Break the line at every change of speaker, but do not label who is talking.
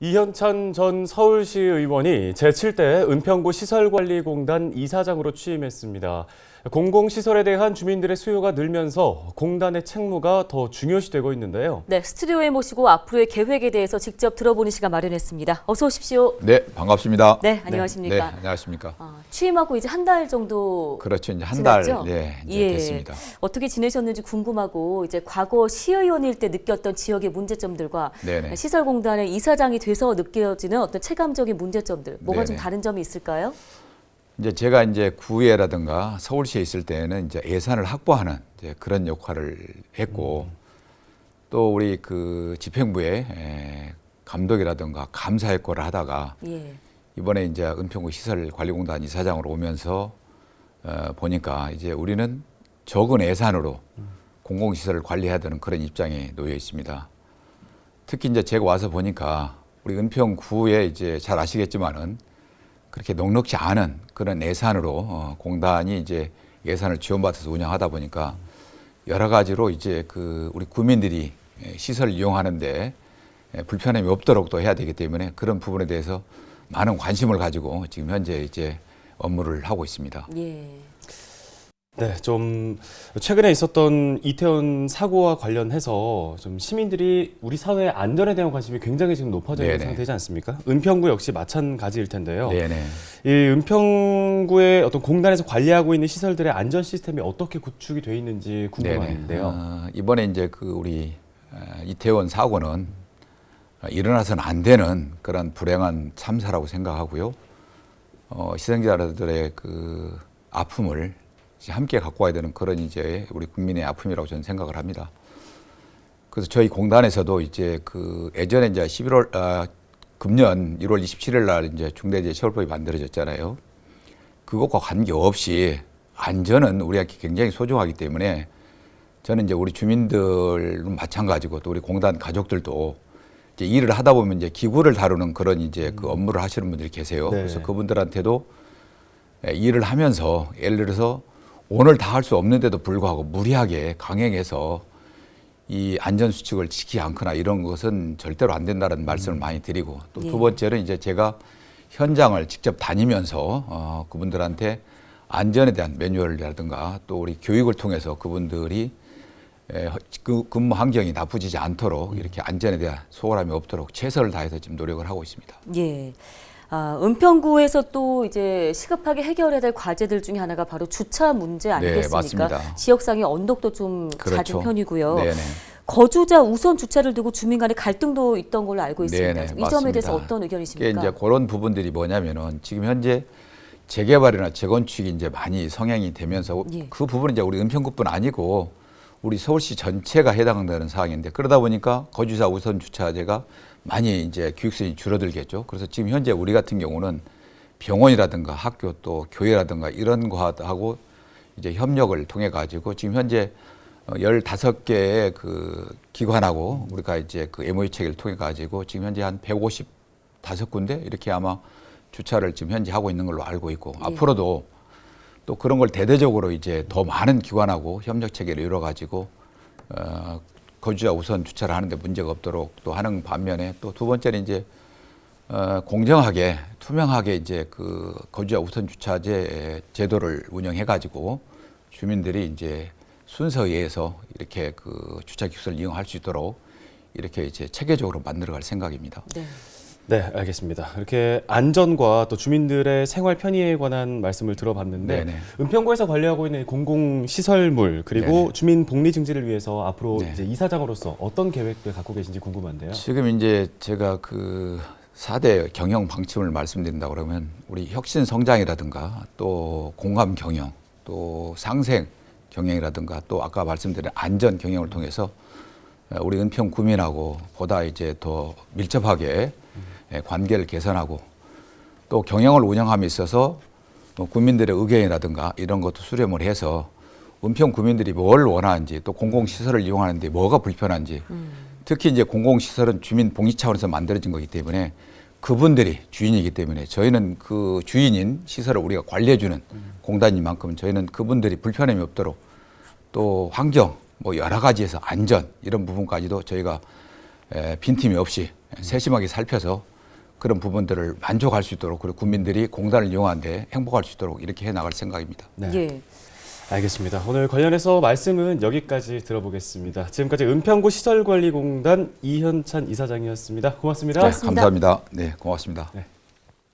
이현찬 전 서울시 의원이 제7대 은평구 시설관리공단 이사장으로 취임했습니다. 공공시설에 대한 주민들의 수요가 늘면서 공단의 책무가 더 중요시되고 있는데요.
네, 스튜디오에 모시고 앞으로의 계획에 대해서 직접 들어보는 시간 마련했습니다. 어서 오십시오.
네, 반갑습니다.
네,
네,
안녕하십니까.
안녕하십니까.
아, 취임하고 이제 한 달 정도
그렇죠. 이제 한달
지났죠?
네, 이제
예.
됐습니다.
어떻게 지내셨는지 궁금하고 이제 과거 시의원일 때 느꼈던 지역의 문제점들과
네네.
시설공단의 이사장이 돼서 느껴지는 어떤 체감적인 문제점들 뭐가 좀
네네.
다른 점이 있을까요?
이제 제가 이제 구회라든가 서울시에 있을 때는 이제 예산을 확보하는 이제 그런 역할을 했고 또 우리 그 집행부의 에, 감독이라든가 감사 역할을 하다가
예.
이번에 이제 은평구 시설관리공단 이사장으로 오면서 어, 보니까 이제 우리는 적은 예산으로 공공시설을 관리해야 되는 그런 입장에 놓여 있습니다. 특히 이제 제가 와서 보니까 우리 은평구에 이제 잘 아시겠지만은 그렇게 넉넉지 않은 그런 예산으로 어, 공단이 이제 예산을 지원받아서 운영하다 보니까 여러 가지로 이제 그 우리 구민들이 예, 시설을 이용하는데 예, 불편함이 없도록 또 해야 되기 때문에 그런 부분에 대해서 많은 관심을 가지고 지금 현재 이제 업무를 하고 있습니다.
예.
네, 좀 최근에 있었던 이태원 사고와 관련해서 좀 시민들이 우리 사회의 안전에 대한 관심이 굉장히 지금 높아져 있는
네네.
상태지 않습니까? 은평구 역시 마찬가지일 텐데요.
네네.
이 은평구의 어떤 공단에서 관리하고 있는 시설들의 안전 시스템이 어떻게 구축이 돼 있는지 궁금한데요.
어, 이번에 이제 그 우리 어, 이태원 사고는 어, 일어나서는 안 되는 그런 불행한 참사라고 생각하고요. 어, 희생자들의 그 아픔을 함께 갖고 와야 되는 그런 이제 우리 국민의 아픔이라고 저는 생각을 합니다. 그래서 저희 공단에서도 이제 그 예전에 이제 11월 아, 금년 1월 27일 날 이제 중대재해처벌법이 만들어졌잖아요. 그것과 관계없이 안전은 우리에게 굉장히 소중하기 때문에 저는 이제 우리 주민들 마찬가지고 또 우리 공단 가족들도 이제 일을 하다 보면 이제 기구를 다루는 그런 이제 그 업무를 하시는 분들이 계세요.
네.
그래서 그분들한테도 예, 일을 하면서 예를 들어서 오늘 다 할 수 없는데도 불구하고 무리하게 강행해서 이 안전 수칙을 지키지 않거나 이런 것은 절대로 안 된다는 말씀을 많이 드리고 또
예.
두 번째는 이제 제가 현장을 직접 다니면서 어, 그분들한테 안전에 대한 매뉴얼이라든가 또 우리 교육을 통해서 그분들이 에, 허- 그 근무 환경이 나쁘지 않도록 이렇게 안전에 대한 소홀함이 없도록 최선을 다해서 지금 노력을 하고 있습니다.
예. 아, 은평구에서 또 이제 시급하게 해결해야 될 과제들 중에 하나가 바로 주차 문제 아니겠습니까?
네, 맞습니다.
지역상의 언덕도 좀
그렇죠.
잦은 편이고요.
네네.
거주자 우선 주차를 두고 주민 간의 갈등도 있던 걸로 알고 있습니다.
네네,
이 점에 대해서
맞습니다.
어떤 의견이십니까?
이제 그런 부분들이 뭐냐면은 지금 현재 재개발이나 재건축이 이제 많이 성행이 되면서
예.
그 부분은 이제 우리 은평구뿐 아니고 우리 서울시 전체가 해당되는 사항인데 그러다 보니까 거주자 우선 주차제가 많이 이제 교육선이 줄어들겠죠. 그래서 지금 현재 우리 같은 경우는 병원이라든가 학교 또 교회라든가 이런 거하고 이제 협력을 통해 가지고 지금 현재 어, 15개의 그 기관하고 우리가 이제 그 MOU 체계를 통해 가지고 지금 현재 한 155군데 이렇게 아마 주차를 지금 현재 하고 있는 걸로 알고 있고
예.
앞으로도 또 그런 걸 대대적으로 이제 더 많은 기관하고 협력 체계를 이뤄 가지고 어, 거주자 우선 주차를 하는데 문제가 없도록 또 하는 반면에 또 두 번째는 이제 어, 공정하게 투명하게 이제 그 거주자 우선 주차제 제도를 운영해 가지고 주민들이 이제 순서에 의해서 이렇게 그 주차 기술을 이용할 수 있도록 이렇게 이제 체계적으로 만들어갈 생각입니다.
네.
네, 알겠습니다. 이렇게 안전과 또 주민들의 생활 편의에 관한 말씀을 들어봤는데
네네.
은평구에서 관리하고 있는 공공 시설물 그리고
네네.
주민 복리 증진을 위해서 앞으로
네.
이제 이사장으로서 어떤 계획들 갖고 계신지 궁금한데요.
지금 이제 제가 그 4대 경영 방침을 말씀드린다 그러면 우리 혁신 성장이라든가 또 공감 경영 또 상생 경영이라든가 또 아까 말씀드린 안전 경영을 통해서 어, 우리 은평 구민하고 보다 이제 더 밀접하게 예, 관계를 개선하고 또 경영을 운영함에 있어서 또 국민들의 의견이라든가 이런 것도 수렴을 해서 은평 구민들이 뭘 원하는지 또 공공시설을 이용하는데 뭐가 불편한지 특히 이제 공공시설은 주민 복리 차원에서 만들어진 거기 때문에 그분들이 주인이기 때문에 저희는 그 주인인 시설을 우리가 관리해주는 공단인 만큼 저희는 그분들이 불편함이 없도록 또 환경 뭐 여러 가지에서 안전 이런 부분까지도 저희가 에, 빈틈이 없이 세심하게 살펴서 그런 부분들을 만족할 수 있도록 그리고 국민들이 공단을 이용하는데 행복할 수 있도록 이렇게 해 나갈 생각입니다.
네.
예.
알겠습니다. 오늘 관련해서 말씀은 여기까지 들어보겠습니다. 지금까지 은평구 시설관리공단 이현찬 이사장이었습니다. 고맙습니다.
고맙습니다.
감사합니다. 네, 고맙습니다.
네.